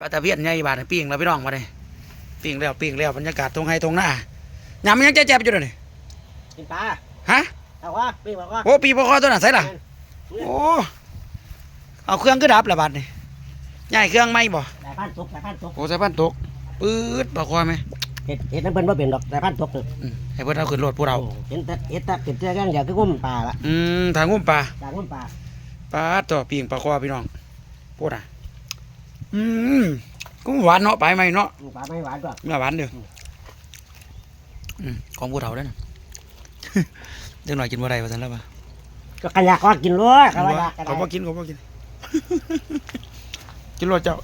ปลาตะเพียนใหญ่บาดนี่ปิ้งแล้วพี่น้องมาเลยปิ้งแล้วปิ้งแล้วบรรยากาศตรงไห้ตรงหน้ายำยังจะแจ็บอยู่เลยกินปลาฮะเอาว่าพี่บอกว่าโอ้ปีปคอตัวนั้นใส่ล่ะโอ้เอาเครื่องก็ดับละบาดนี่ใหญ่เครื่องไหมบ่แต่พันตกแต่พันตกโอ้ใส่พันตกปื๊ดปลาคอไหมเห็ดเห็ดน้ำเพิ่นว่าเป็นดอกแต่พันตกเลยอืมให้เพิ่นเอาขึ้นรถพวกเราเห็นแต่เห็ดแต่เป็นเจ้ากันอย่างคืองุ่มปลาละอืมทางงุ้มปลาจากงุ่มปลาปลาตัวปิ้งปลาคอพี่น้องพูดอะ อืมกุ้งหวานเนาะไปไหมเนาะปลาไม่หวานก็เนื้อหวานเด้ออืมของผู้เฒ่าเด้อนะ เด็กหน่อยกินบ่ได้ว่าซั่นแล้วป่ะก็กันอยากว่ากินเลยกันว่าอยากกันเขาบ่กินเขาบ่กิน กินรสเจ้า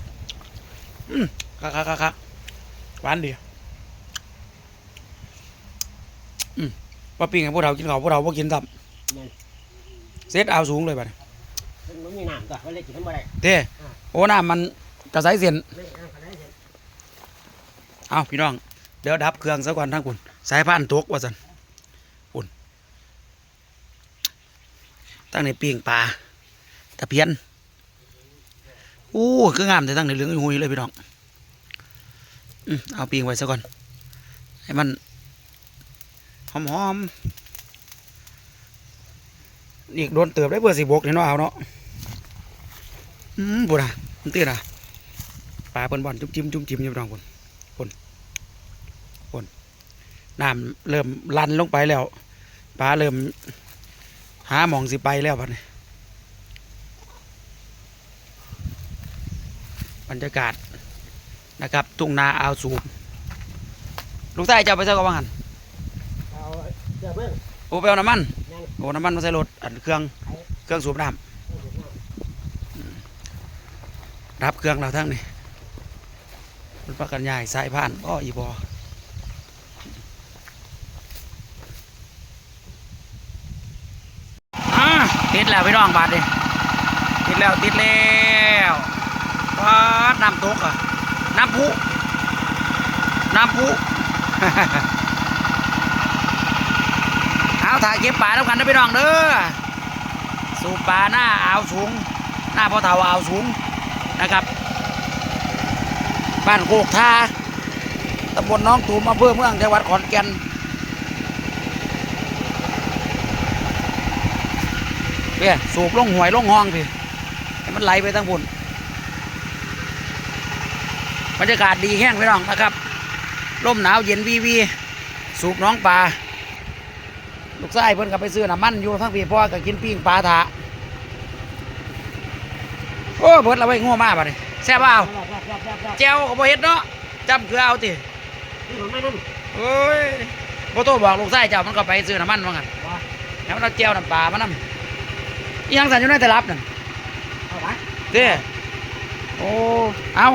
อืมคักคักคักคักหวานดีอืมปลาปิ้งให้พวกเรากินเขาวพวกเราบ่กินซ้ำเซตเอาสูงเลยบัดนี้มันมีน้ำก็เลยกินทั้งหมดเลยเด้โอ้น้ำมัน กระสายเส้นไม่เอาขนาดนั้นเอาพี่น้อง เดี๋ยวดับเครื่องซะก่อนทั้งคุณสายพานตกว่าสันปุ่นตั้งในปีงปลาตะเพียนอู้คืองามแต่ตั้งในเหลืองหุยเลยพี่น้องอเอาปีงไว้ซะก่อน ให้มันหอมหอมๆอีกโดนเติบได้เบอร์สิบกเห็นว่าเอาเนาะอืมบุระมันตื่นอะ ปลาเปิ้นบอลจุ่มจิ้มจุ่มจิ้มอยู่พี่น้องคุณน้ำเริ่มลันลงไปแล้วปลาเริ่ม หาหมองสิไปแล้วบัดนี้บรรยากาศนะครับทุ่งนาอาวสูบลูกใต้จะไปใส่กับว่างันเอาเดี๋ยวเพิ่งโอ้ไปเอาน้ำมันนั่นโอ้น้ำมันมาใส่รถอันเครื่องเครื่องสูบน้ำรับเครื่องเราทั้งนี้ มันประกันใหญ่สายพานอ้ออีบออ่าติดแล้วพี่น้องบาดดิติดแล้วติดแล้วบาดน้ำตกอะน้ำพุน้ำพุเอาถ่ายเก็บปลาแล้วกันนะพี่น้องเด้อสูบปลาหน้าอ่าวสูง หน้าพ่อเฒ่าอ่าวสูงนะครับ บ้านโคกทาตำบลน้องตูมอำเภอเมืองจังหวัดขอนแก่น เพี่ยสูบลงหวยลงห้องพี่ให้มันไหลไปทั้งบุญบรรยากาศดีแห้งพี่น้องนะครับลมหนาวเย็นวีวี สูบน้องปลาลูกชายเพิ่นก็ไปซื้อน้ำมันอยู่ทั้งพี่พ่อก็กินปิ้งปลาถาโอ้เบิดละไว้งัวมาบัดนี้ แซ่บเปล่าแซ่บแซ่บแซ่บแซ่บแซ่บแจวก็บ่เฮ็ดเนาะจำเกลือเอาตินี่ผมไม่นั่นโอ้ยบ่โตบอกลูกชายเจ้ามันก็ไปซื้อน้ำมันว่างั้นว่าแล้วมันเอาแจวน้ำปลามานํอีหยังสั่นอยู่ในตลับนั่นเอาวะเด้โอ้เอา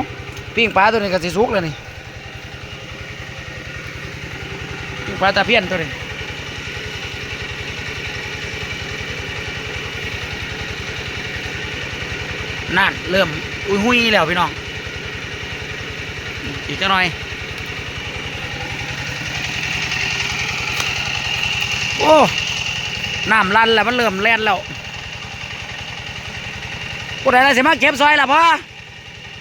ปิ้งปลาตัวนี้ก็สิสุกแล้วนี่ปิ้งปลาตะเพียนตัวนี้นั่นเริ่ม อุ้ยหุยแล้วพี่น้อง อีกจังหน่อย โอ้น้ำลันแล้วมันเริ่มแล่นแล้วผู้ใดล่ะสิมาเก็บซอยล่ะพ่อ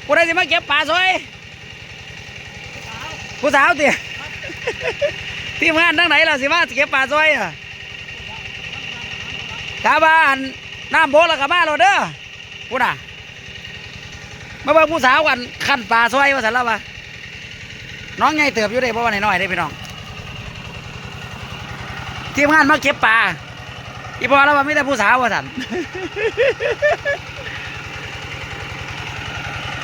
ผู้ใดสิมาเก็บปลาซอยผู้สาวติทีมงานทั้งไหนล่ะสิมาเก็บปลาซอยอะกาบ้านน้ำโบกแล้วกับมาโรเด้อพูดน่ะ มาเบิ่งผู้สาวกันขั้นปลาซอยว่าสันล้วะน้องใหญ่เติบอยู่ได้เพราะว่าน้อยๆได้พี่น้องทีมงานมาเก็บปลาอีพอแล้วว่าไม่แต่ผู้สาวว่าสัน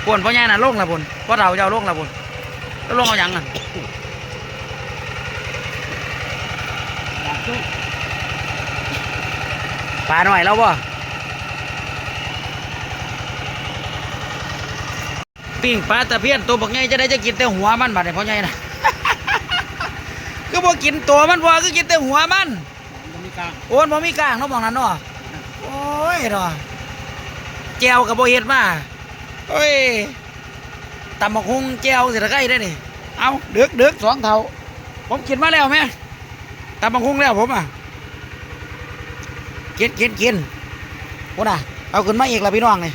ปวนพ่อใหญ่น่ะลงละพุ่นพ่อเราจะเอาลงละพุ่นแล้วลงเอาหยังน่ะอยากช่วยปลาหน่อยแล้วบ่ ปิ้งปลาตะเพียนตัวบักใหญ่จะได้จะกินแต่หัวมันบัดนี้พ่อใหญ่น่ะคือบ่กินตัวมันบ่คือกินแต่หัวมันมันมีกลางโอนบ่มีกลางเนาะบอกนั้นเนาะโอ้ยเนาะแจวกับบ่เฮ็ดมาเอ้ยตำบักฮุงแจวสิตะไคร้ได้นี่เอาเดือกเดือกสองเท่าผมกินมาแล้วแม่ตำบักฮุงแล้วผมอะกินกินกินพุ่นน่ะเอาขึ้นมาอีกแล้วพี่น้องนี่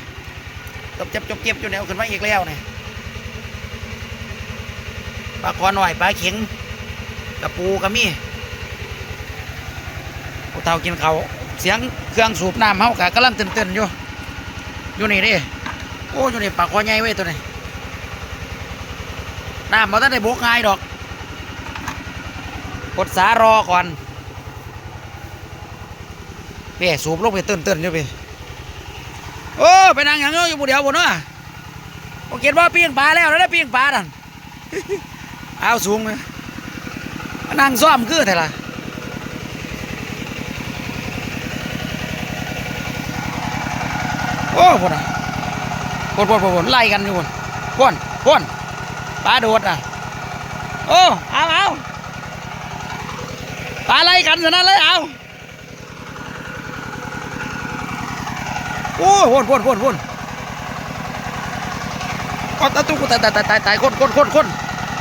จบจ็บจบเจ็บอยู่นเอาขึ้นมาอีกแล้วนี่ปลาคอหน่อยปลาเข็งกระปูกระมี่ผู้เฒ่ากินเขาเสียงเครื่องสูบน้ำเฮากะกำลังเตื่นๆอยู่อยู่นี่ดิโอ้อยู่นี่ปลาคอใหญ่ไว้ยตัวนี้น้ำมันต้องได้บกง่ายดอกกดสารอก่อนเป้สูบลงไปเตื่นๆอยู่เป้ โอ้ไปนั่งย่างงี้อยู่ผู้เดียวบนเนาะโอเคว่าปีงปลาแล้วแล้วได้ปีงปลาดันเอาสูงเลยมานั่งซ่อมคือไงล่ะโอ้พนอะพนพนพนไล่กันอยู่พนพนพนปลาโดดอะโอ้เอาเอาปลาไล่กันสนั่นเลยเอา โอ้พนพนพนพนก็ตะตุกตายตายตายตายตายคนคนคนคน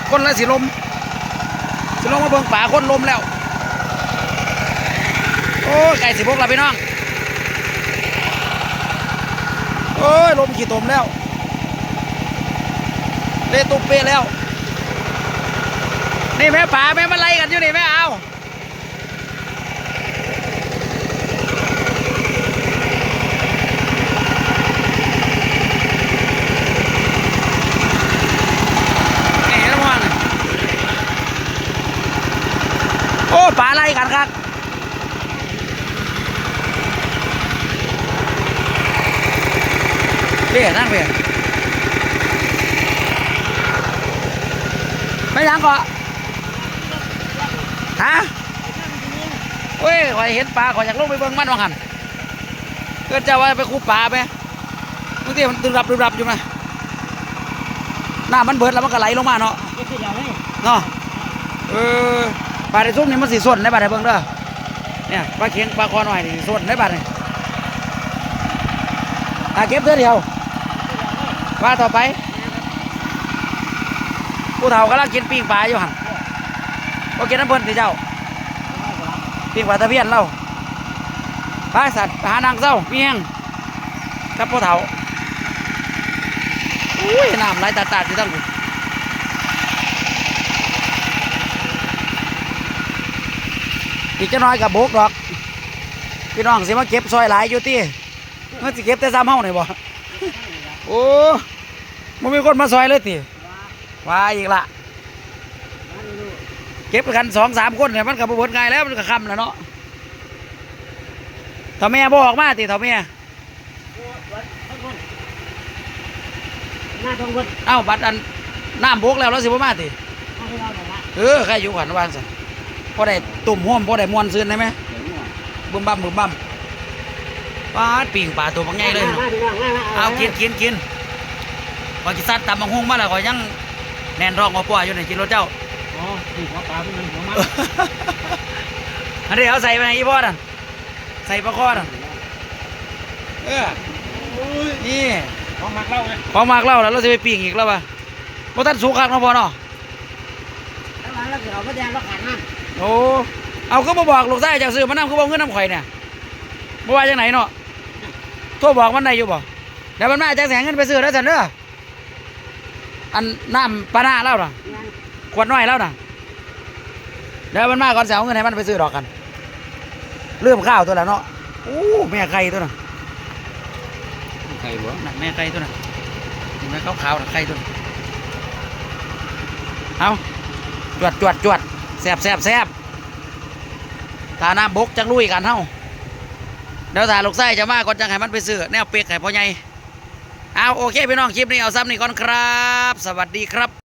คนแล้วสิลมสิลงมาเบิ่งป่าคนลมแล้ว โอ้ไก่สิพกเราพี่น้องโอ้ยลมขี่ตมแล้วเละตุบเปะแล้ว นี่แม่ป่าแม่มาไล่กันอยู่นี่แม่เอานี่เห็นมั้งโอ้ป่าไล่กันครับ เบี้ยนั่งเบี้ยไม่ยังก่อฮะเว้ยข่อยเห็นปลาข่อยอยากลงไปเบิ่งมันว่าหันเกิดจะว่าไปคูปลาไหมบางทีมันตึงรับตึงรับอยู่ไหมน้ำมันเบิดแล้วมันก็ไหลลงมาเนาะเนาะเออปลาในซุ้มนี่มันสีส้นได้ปลาในเบิ่งเด้อเนี่ยปลาเข็งปลาคอหน่อยนี่ส้นได้ปลาเนี่ยตาเก็บเท่อเดียว ว่าต่อไปผู้เฒ่ากำลังกินปิ้งปลาอยู่หันโอเคน้ำเพิ่นสิเจ้าปิ้งปลาตะเพียนเราไปสัตว์หานางเศร้าเมียงกับผู้เฒ่าอุ้ยน้ำไหลตาตาดอยู่ตั้งอีกจะน้อยกับโบกดอกพี่น้องสิมาเก็บซอยหลายอยู่ที่มันสิเก็บแต่ซ้ำเฮาหน่อยบ่ โอ้มันมีคนมาซอยเลยติว่าอีกละเก็บกันสองสามคนเนี่ยมันกับบเบิดง่ายแล้วมันก็คำแล้วเนาะถ้าแม่บอกมาติถ้าแม่หน้าตรงบนเอ้าบัดอันน้ำบกแล้วแล้วสิบ่มาติหน้าที่เราแบบว่าเออใครอยู่ขันวางสิพอได้ตุ่มห่วมพอได้มวนซื้นได้ไหมบึ้มบั่มบึ้มบั่ม ปลาดปิ่งปลาตัวบางใหญ่เลยเนาะเอากินกินกินพอกินซัดตำบังฮุงมาแล้วก็ยังแน่นรองเอาปัวอยู่ในกินรถเจ้าอ๋อที่หัวปลาเป็นหัวมันอันนี้เอาใส่ไปในอีพอดันใส่ปลาคอดันเออนี่ของมักเล่าเลยของมากเล่าแล้วเราจะไปปิ้งอีกแล้วป่ะพวกท่านสูงคักเนาะพอเนาะแล้วมันแล้วเราก็แดงเราขาดน้โอ้เอาก็มาบอกลูกชายจากซื้อมาน้ำก็บอกเงินน้ำข่อยเนี่ยบ่ว่าจังไหนเนาะ โทรบอกมันได้อยู่บ่เดี๋ยวมันมาจากแสงเงินไปซื้อแล้วสันเด้ออันน้ำปลาหน้าเล่าน่ะำขวดน้อยแล้วน่ะเดี๋ยวมันมาก่อนจะเอาเงินให้มันไปซื้อดอกกัน เริ่มข้าวตัวละเนาะโอ้แม่ไก่ตัวน่ะใครบ่น่ะแม่ไก่ตัวน่ะเห็นไหมขาวๆน่ะไก่ตัวน่ะเอาจวดจวดจวดแซบแซบแซบตาน้ำบกจังลุยกันเฮ้า เดี๋ยวถ่าลูกไส้จะมาก่อนจังให้มันไปซื้อแนวเปีกให้พ่อใหญ่เอาโอเคพี่น้องคลิปนี้เอาซ้ำนี่ก่อนครับ สวัสดีครับ